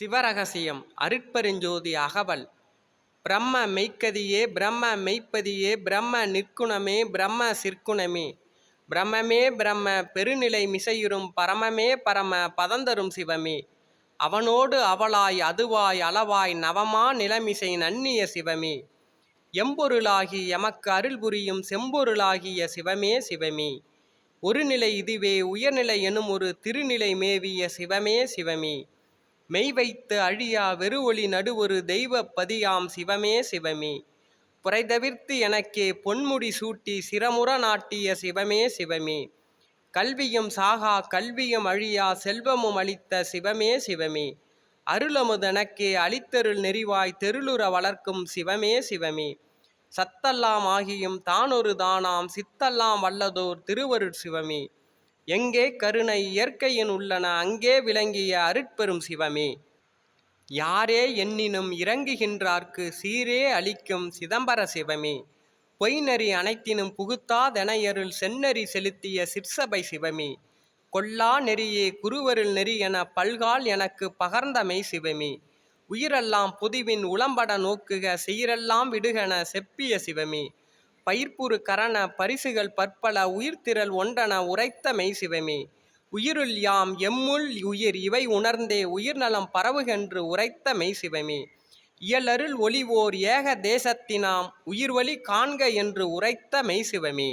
சிவரகசியம் அருட்பெருஞ்சோதி அகவல். பிரம்ம மெய்க்கதியே பிரம்ம மெய்ப்பதியே பிரம்ம நிற்குணமே பிரம்ம சிற்குணமே. பிரம்மமே பிரம்ம பெருநிலை மிசையுறும் பரமமே பரம பதந்தரும் சிவமே. அவனோடு அவளாய் அதுவாய் அளவாய் நவமா நிலமிசை நன்னிய சிவமே. எம்பொருளாகி எமக்கு அருள் புரியும் செம்பொருளாகிய சிவமே சிவமே. ஒரு நிலை இதுவே உயர்நிலை எனும் ஒரு திருநிலை மேவிய சிவமே சிவமே. மெய் வைத்து அழியா வெறுவொளி நடுவொரு தெய்வ பதியாம் சிவமே சிவமே. புரைதவிர்த்து எனக்கே பொன்முடி சூட்டி சிரமுற நாட்டிய சிவமே சிவமே. கல்வியும் சாகா கல்வியும் அழியா செல்வமும் அளித்த சிவமே சிவமே. அருளமுதனக்கே அளித்தருள் நெறிவாய் தெருளுற வளர்க்கும் சிவமே சிவமே. சத்தெல்லாம் ஆகியும் தானொரு தானாம் சித்தெல்லாம் வல்லதோர் திருவருட் சிவமே. எங்கே கருணை இயற்கையின் உள்ளன அங்கே விளங்கிய அருட்பெரும் சிவமே. யாரே எண்ணினும் இறங்குகின்றார்க்கு சீரே அளிக்கும் சிதம்பர சிவமே. பொய்நெறி அனைத்தினும் புகுத்தாதெனையருள் செந்நெறி செலுத்திய சிற்சபை சிவமே. கொல்லா நெறியே குருவருள் நெறி என பல்கால் எனக்கு பகர்ந்தமை சிவமே. உயிரெல்லாம் பொதுவின் உளம்பட நோக்குக செயிரெல்லாம் விடுகென செப்பிய சிவமே. பயிர்ப்புறு கரண பரிசுகள் பற்பல உயிர்த்திரள் ஒன்றன உரைத்த மெய் சிவமே உயிருள் யாம் எம்முள் உயிர் இவை உணர்ந்தே உயிர்நலம் பரவுகென்று உரைத்த மெய் சிவமே இயலருள் ஒளிவோர் ஏக தேசத்தினாம் உயிர்வழி காண்க என்று உரைத்த மெய் சிவமே